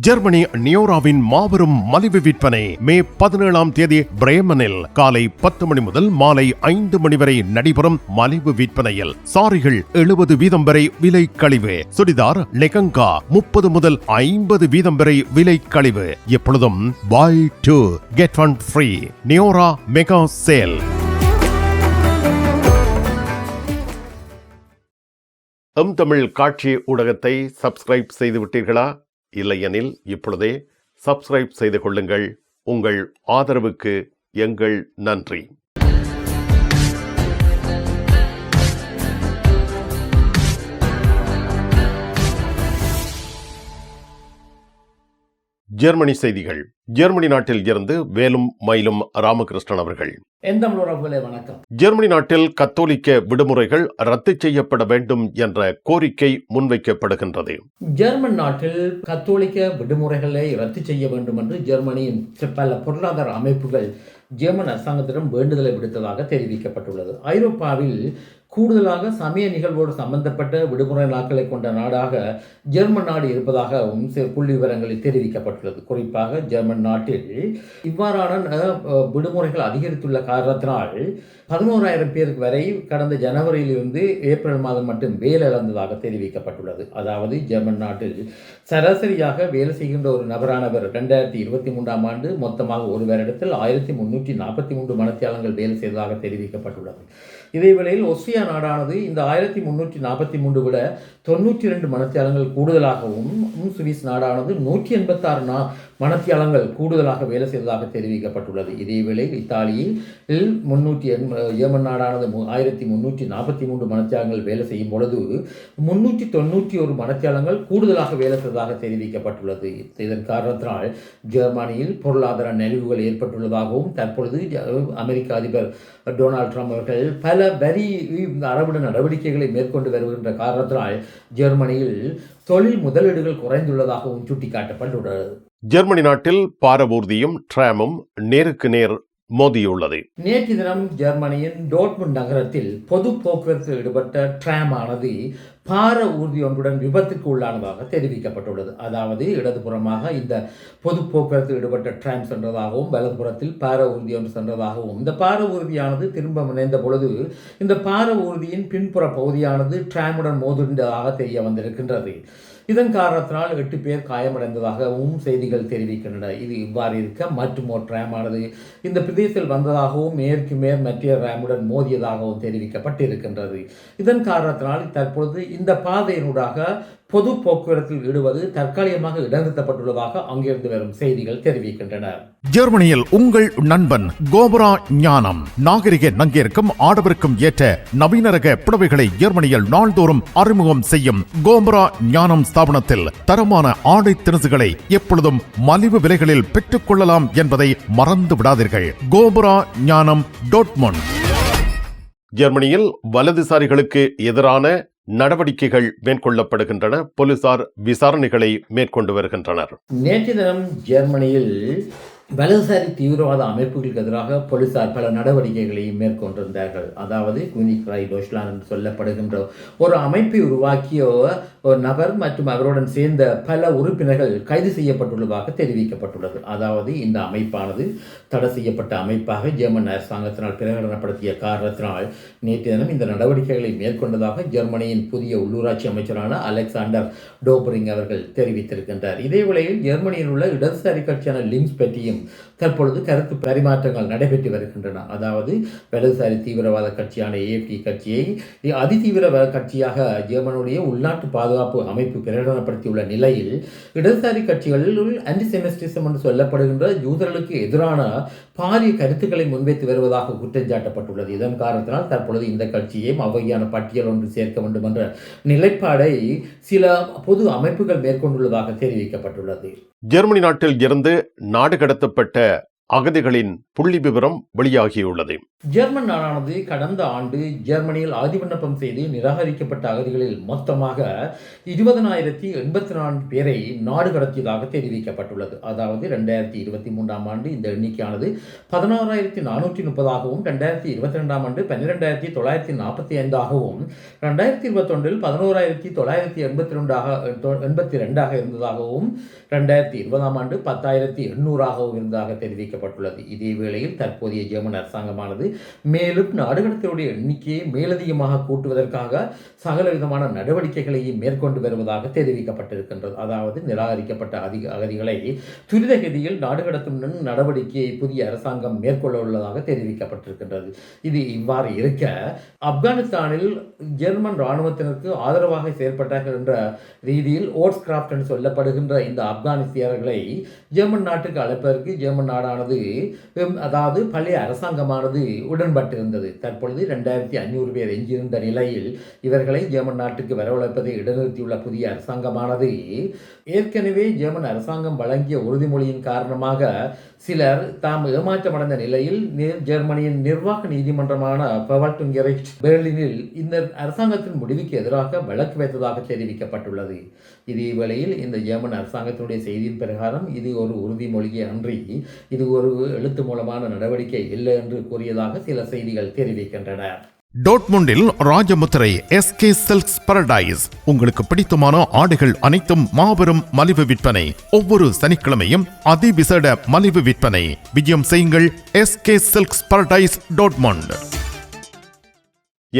Germany நியோராவின் மாபெரும் மலிவு விற்பனை மே பதினேழாம் தேதி பிரேமனில் காலை பத்து மணி முதல் மாலை ஐந்து மணி வரை நடைபெறும் மலிவு விற்பனையில். சாரிகள் எழுபது வீதம் வரை விலை கழிவு. சுடிதார் லெகங்கா முப்பது முதல் ஐம்பது வீதம் வரை விலை கழிவு. எப்பொழுதும் buy two get one free Neora mega sale. M Tamil காட்சி ஊடகத்தை சப்ஸ்கிரைப் செய்து விட்டீர்களா இல்லையெனில் இப்பொழுதே சப்ஸ்கிரைப் செய்து கொள்ளுங்கள். உங்கள் ஆதரவுக்கு எங்கள் நன்றி. ஜெர்மனி செய்திகள். ஜெர்மனி நாட்டில் இருந்து வேலும் மயிலும் ராமகிருஷ்ணன் அவர்கள். வணக்கம். ஜெர்மனி நாட்டில் கத்தோலிக்க விடுமுறைகள் ரத்து செய்யப்பட வேண்டும் என்ற கோரிக்கை முன்வைக்கப்படுகின்றது. ஜெர்மன் நாட்டில் கத்தோலிக்க விடுமுறைகளை ரத்து செய்ய வேண்டும் என்று ஜெர்மனியின் பல பொருளாதார அமைப்புகள் ஜெர்மன் அரசாங்கத்திடம் வேண்டுதலை விடுத்ததாக தெரிவிக்கப்பட்டுள்ளது. ஐரோப்பாவில் கூடுதலாக சமய நிகழ்வோடு சம்பந்தப்பட்ட விடுமுறை நாட்களை கொண்ட நாடாக ஜெர்மன் நாடு இருப்பதாகவும் சில புள்ளி விவரங்களில் தெரிவிக்கப்பட்டுள்ளது. குறிப்பாக ஜெர்மன் நாட்டில் இவ்வாறான விடுமுறைகள் அதிகரித்துள்ள காரணத்தினால் பதினோராயிரம் பேருக்கு வரை கடந்த ஜனவரியிலிருந்து ஏப்ரல் மாதம் மட்டும் வேலை இழந்ததாக தெரிவிக்கப்பட்டுள்ளது. அதாவது ஜெர்மன் நாட்டில் சராசரியாக வேலை செய்கின்ற ஒரு நபரானவர் ரெண்டாயிரத்தி இருபத்தி மூன்றாம் ஆண்டு மொத்தமாக ஒரு வருடத்தில் ஆயிரத்தி முன்னூற்றி நாற்பத்தி மூன்று மனத்தியாளங்கள் வேலை செய்ததாக தெரிவிக்கப்பட்டுள்ளது. இதேவேளையில் ஒஸ்ட்ரியா நாடானது இந்த ஆயிரத்தி முன்னூற்றி நாற்பத்தி மூன்று விட தொண்ணூற்றி ரெண்டு மனத்தியாளங்கள் கூடுதலாகவும் சுவிஸ் நாடானது நூற்றி எண்பத்தாறு நா மனத்தியாளங்கள் கூடுதலாக வேலை செய்ததாக தெரிவிக்கப்பட்டுள்ளது. இதேவேளை இத்தாலியில் முன்னூற்றி எண் ஏமன் நாடானது மு- ஆயிரத்தி முன்னூற்றி நாற்பத்தி மூன்று மனத்தியாளங்கள் வேலை செய்யும் பொழுது முன்னூற்றி தொண்ணூற்றி ஒரு மனத்தியாளங்கள் கூடுதலாக வேலை செய்ததாக தெரிவிக்கப்பட்டுள்ளது. இதன் காரணத்தினால் ஜெர்மனியில் பொருளாதார நெளிவுகள் ஏற்பட்டுள்ளதாகவும் தற்பொழுது அமெரிக்க அதிபர் டொனால்ட் ட்ரம்ப் அவர்கள் பல வரி அரவிட நடவடிக்கைகளை மேற்கொண்டு வருகின்ற காரணத்தினால் ஜெர்மனியில் தொழில் முதலீடுகள் குறைந்துள்ளதாகவும் சுட்டிக்காட்டப்பட்டுள்ளது. ஜெர்மனி நாட்டில் பாரவூர்தியும் ட்ராமும் நேருக்கு நேர் மோதியுள்ளது. நேற்று தினம் ஜெர்மனியின் டோட்முண்ட் நகரத்தில் பொது போக்குவரத்தில் ஈடுபட்ட ட்ராம் ஆனது பார ஊர்தி ஒன்றுடன் விபத்துக்கு உள்ளானதாக தெரிவிக்கப்பட்டுள்ளது. அதாவது இடதுபுறமாக இந்த பொது போக்குவரத்தில் ஈடுபட்ட ட்ராம் சென்றதாகவும் வலதுபுறத்தில் பார ஊர்தி ஒன்று சென்றதாகவும் இந்த பார ஊர்தியானது திரும்ப முனைந்த பொழுது இந்த பார ஊர்தியின் பின்புற பகுதியானது ட்ராமுடன் மோதுண்டதாக தெரிய வந்திருக்கின்றது. இதன் காரணத்தினால் எட்டு பேர் காயமடைந்ததாகவும் செய்திகள் தெரிவிக்கின்றன. இது இவ்வாறு இருக்க மற்றும் ஒரு ட்ராமானது இந்த பிரதேசத்தில் வந்ததாகவும் மேற்கு மேற் மத்திய ரேமுடன் மோதியதாகவும் தெரிவிக்கப்பட்டிருக்கின்றது. இதன் காரணத்தினால் தற்பொழுது இந்த பாதையினூடாக பொது போக்குவரத்தில் ஈடுவது தற்காலிகமாக இடநிறுத்தப்பட்டுள்ளதாக அங்கிருந்து வரும் செய்திகள் தெரிவிக்கின்றன. ஜெர்மனியில் உங்கள் நண்பன் கோபுரா ஞானம். நாகரிக நங்கிற்கும் ஆடவருக்கும் ஏற்ற நவீன ரக புடவைகளை ஜெர்மனியில் நாள்தோறும் அறிமுகம் செய்யும் கோபுரா ஞானம் ஸ்தாபனத்தில் தரமான ஆடை திணசுகளை எப்பொழுதும் மலிவு விலைகளில் பெற்றுக் கொள்ளலாம் என்பதை மறந்து விடாதீர்கள் கோபுரா ஞானம் டோட்மொன் ஜெர்மனியில் வலதுசாரிகளுக்கு எதிரான நடவடிக்கைகள் மேற்கொள்ளப்படுகின்றன. போலீசார் விசாரணைகளை மேற்கொண்டு வருகின்றனர். நேற்று தினம் ஜெர்மனியில் வலதுசாரி தீவிரவாத அமைப்புகளுக்கு எதிராக போலீசார் பல நடவடிக்கைகளை மேற்கொண்டிருந்தார்கள். அதாவது குனிக் ராய் டோஷ்லான் என்று சொல்லப்படுகின்ற ஒரு அமைப்பை உருவாக்கிய ஒரு நபர் மற்றும் அவருடன் சேர்ந்த பல உறுப்பினர்கள் கைது செய்யப்பட்டுள்ளதாக தெரிவிக்கப்பட்டுள்ளது. அதாவது இந்த அமைப்பானது தடை செய்யப்பட்ட அமைப்பாக ஜெர்மன் அரசாங்கத்தினால் பிரகடனப்படுத்திய காரணத்தினால் நேற்று தினம் இந்த நடவடிக்கைகளை மேற்கொண்டதாக ஜெர்மனியின் புதிய உள்ளூராட்சி அமைச்சரான அலெக்சாண்டர் டோபரிங் அவர்கள் தெரிவித்திருக்கின்றார். இதே வேளையில் ஜெர்மனியில் உள்ள இடதுசாரி கட்சியான லிம்ஸ் பற்றியும் தற்பொழுது கருத்து பரிமாற்றங்கள் நடைபெற்று வருகின்றன. அதாவது வலதுசாரி தீவிரவாத கட்சியான ஏஎஃப்டி கட்சியை அதிதீவிரவாத கட்சியாக ஜெர்மனுடைய உள்நாட்டு பாதுகாப்பு பாதுகாப்பு அமைப்பு பிரகடனப்படுத்தியுள்ள நிலையில் இடதுசாரி கட்சிகளில் ஆன்டிசெமிஸ்டிசம் என்று சொல்லப்படுகின்ற யூதர்களுக்கு எதிரான பாரிய கருத்துக்களை முன்வைத்து வருவதாக குற்றம் சாட்டப்பட்டுள்ளது. இதன் காரணத்தினால் தற்பொழுது இந்த கட்சியையும் அவ்வகையான பட்டியல் ஒன்று சேர்க்க வேண்டும் என்ற நிலைப்பாடை சில பொது அமைப்புகள் மேற்கொண்டுள்ளதாக தெரிவிக்கப்பட்டுள்ளது. ஜெர்மனி நாட்டில் இருந்து நாடு கடத்தப்பட்ட அகதிகளின் புள்ளி விவரம் வெளியாகியுள்ளது. ஜெர்மன் நாடானது கடந்த ஆண்டு ஜெர்மனியில் ஆதி விண்ணப்பம் செய்து நிராகரிக்கப்பட்ட அகதிகளில் மொத்தமாக இருபதனாயிரத்தி எண்பத்தி நான்கு பேரை நாடு கடத்தியதாக தெரிவிக்கப்பட்டுள்ளது. அதாவது ரெண்டாயிரத்தி இருபத்தி மூன்றாம் ஆண்டு இந்த எண்ணிக்கையானது பதினாறாயிரத்தி நானூற்றி முப்பதாகவும் ரெண்டாயிரத்தி இருபத்தி ரெண்டாம் ஆண்டு பன்னிரெண்டாயிரத்தி தொள்ளாயிரத்தி நாற்பத்தி ஐந்தாகவும் ரெண்டாயிரத்தி இருபத்தொன்றில் பதினோராயிரத்தி தொள்ளாயிரத்தி எண்பத்தி ரெண்டாக எண்பத்தி ரெண்டாக இருந்ததாகவும் ரெண்டாயிரத்தி இருபதாம் ஆண்டு பத்தாயிரத்தி எண்ணூறாகவும் இருந்ததாக தெரிவிக்கப்பட்டுள்ளது இதேவேளையில் தற்போதைய ஜெர்மன் அரசாங்கமானது மேலும் நாடுகளுடைய எண்ணிக்கையை மேலதிகமாக கூட்டுவதற்காக சகல விதமான நடவடிக்கைகளையும் மேற்கொண்டு வருவதாக தெரிவிக்கப்பட்டிருக்கின்றது. அதாவது நிராகரிக்கப்பட்ட அதிக அகதிகளை துரிதகதியில் நாடுகடத்தும் நடவடிக்கையை புதிய அரசாங்கம் மேற்கொள்ள உள்ளதாக தெரிவிக்கப்பட்டிருக்கின்றது. இது இவ்வாறு இருக்க ஆப்கானிஸ்தானில் ஜெர்மன் இராணுவத்தினருக்கு ஆதரவாக செயல்பட்டார்கள் என்ற ரீதியில் ஓட்ஸ் கிராஃப்ட் என்று சொல்லப்படுகின்ற இந்த ஆப்கானிஸ்தியர்களை ஜெர்மன் நாட்டுக்கு அழைப்பதற்கு ஜெர்மன் நாடானது அரசாங்கமானது அதாவது பழைய அரசாங்கமானது உடன்பட்டிருந்தது. தற்பொழுது ரெண்டாயிரத்தி ஐநூறு பேர் எஞ்சியிருந்த நிலையில் இவர்களை ஜெர்மன் நாட்டுக்கு வரவழைப்பதை இடைநிறுத்தியுள்ள புதிய அரசாங்கமானது. ஏற்கனவே ஜெர்மன் அரசாங்கம் வழங்கிய உறுதிமொழியின் காரணமாக சிலர் தாம் ஏமாற்றமடைந்த நிலையில் ஜெர்மனியின் நிர்வாக நீதிமன்றமான பவல்டுங்கெரிச் பெர்லினில் இந்த அரசாங்கத்தின் முடிவுக்கு எதிராக வழக்கு வைத்ததாக தெரிவிக்கப்பட்டுள்ளது. இதே வேளையில் இந்த ஜெர்மன் அரசாங்கத்தினுடைய செய்தியின் பிரகாரம் இது ஒரு உறுதிமொழியை அன்றி இது ஒரு எழுத்து மூலமான நடவடிக்கை இல்லை என்று கூறியதாக சில செய்திகள் தெரிவிக்கின்றன. டோட்முண்டில் ராஜமுத்திரை எஸ்கே சில்க்ஸ் பரடைஸ் உங்களுக்கு பிடித்தமான ஆடைகள் அனைத்தும் மாபெரும் மலிவு விற்பனை. ஒவ்வொரு சனிக்கிழமையும் அதிவிசேட மலிவு விற்பனை. விஜயம் செய்யுங்கள் எஸ்கே சில்க்ஸ் பரடைஸ் டோட்மண்ட்.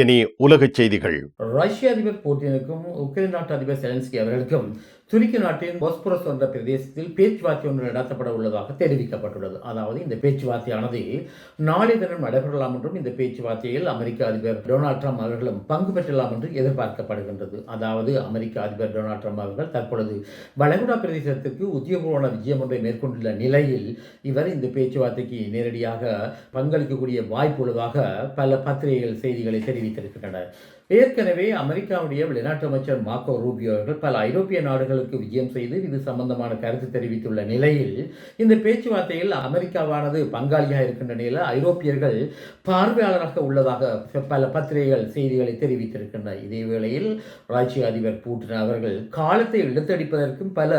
இனி உலகச் செய்திகள். ரஷ்ய அதிபர் புட்டினுக்கும் உக்ரைன் நாட்டு அதிபர் செலன்ஸ்கி அவர்களுக்கும் துருக்கி நாட்டின் போஸ்பரஸ் என்ற பிரதேசத்தில் பேச்சுவார்த்தை ஒன்று நடத்தப்பட உள்ளதாக தெரிவிக்கப்பட்டுள்ளது. அதாவது இந்த பேச்சுவார்த்தையானது நாளை தினம் நடைபெறலாம் என்றும் இந்த பேச்சுவார்த்தையில் அமெரிக்க அதிபர் டொனால்ட் ட்ரம்ப் அவர்களும் பங்கு பெற்றலாம் என்று எதிர்பார்க்கப்படுகின்றது. அதாவது அமெரிக்க அதிபர் டொனால்ட் ட்ரம்ப் அவர்கள் தற்பொழுது வளைகுடா பிரதேசத்திற்கு உத்தியோகபூர்வ விஜயம் ஒன்றை மேற்கொண்டுள்ள நிலையில் இவர் இந்த பேச்சுவார்த்தைக்கு நேரடியாக பங்களிக்கக்கூடிய வாய்ப்பு உள்ளதாக பல பத்திரிகைகள் செய்திகளை தெரிவித்திருக்கின்றனர். ஏற்கனவே அமெரிக்காவுடைய வெளிநாட்டு அமைச்சர் மார்க்கோ ரூபியோ அவர்கள் பல ஐரோப்பிய நாடுகளுக்கு விஜயம் செய்து இது சம்பந்தமான கருத்து தெரிவித்துள்ள நிலையில் இந்த பேச்சுவார்த்தையில் அமெரிக்காவானது பங்காளியாக இருக்கின்ற நிலையில் ஐரோப்பியர்கள் பார்வையாளராக உள்ளதாக பல பத்திரிகைகள் செய்திகளை தெரிவித்திருக்கின்றன. இதே வேளையில் ராஜ்ய அதிபர் பூட்டின் அவர்கள் காலத்தை இழுத்தடிப்பதற்கும் பல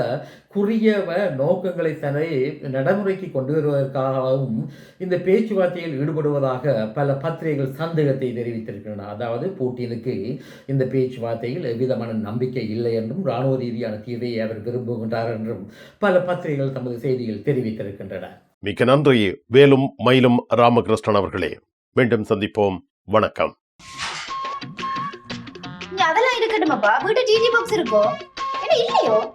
குறுகிய வ- நோக்கங்களை தன்னை நடைமுறைக்கு கொண்டு வருவதற்காகவும் இந்த பேச்சுவார்த்தையில் ஈடுபடுவதாக பல பத்திரிகைகள் சந்தேகத்தை தெரிவித்திருக்கின்றன. அதாவது பூட்டினுக்கு இந்த பேச்சுவார்த்தையில் எவ்விதமான நம்பிக்கை இல்லை என்றும் இராணுவ ரீதியான தீர்வை அவர் விரும்புகின்றார் என்றும் பல பத்திரிகைகள் தமது செய்தியில் தெரிவித்திருக்கின்றன. மிக்க நன்றி. வேலும் மயிலும் ராமகிருஷ்ணன் அவர்களே. மீண்டும் சந்திப்போம். வணக்கம். அதெல்லாம் இருக்கட்டுமாப்பா? வீட்டு டிடி பாக்ஸ் இருக்கோ? என்ன இல்லையோ?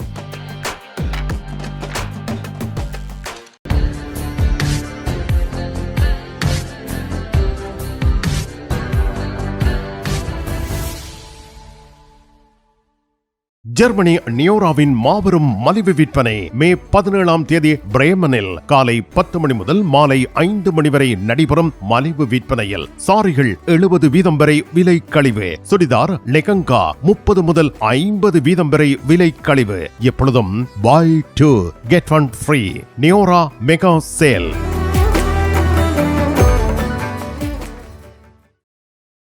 ஜெர்மனி நியோராவின் மாபெரும் மலிவு விற்பனை மே பதினேழாம் தேதி பிரேமனில் காலை பத்து மணி முதல் மாலை ஐந்து மணி வரை நடைபெறும் மலிவு விற்பனையில் சாரிகள் எழுபது வீதம் வரை விலை கழிவு சுடிதார் லெகங்கா முப்பது முதல் ஐம்பது வீதம் வரை விலை கழிவு. எப்பொழுதும் buy two get one free Neora mega sale.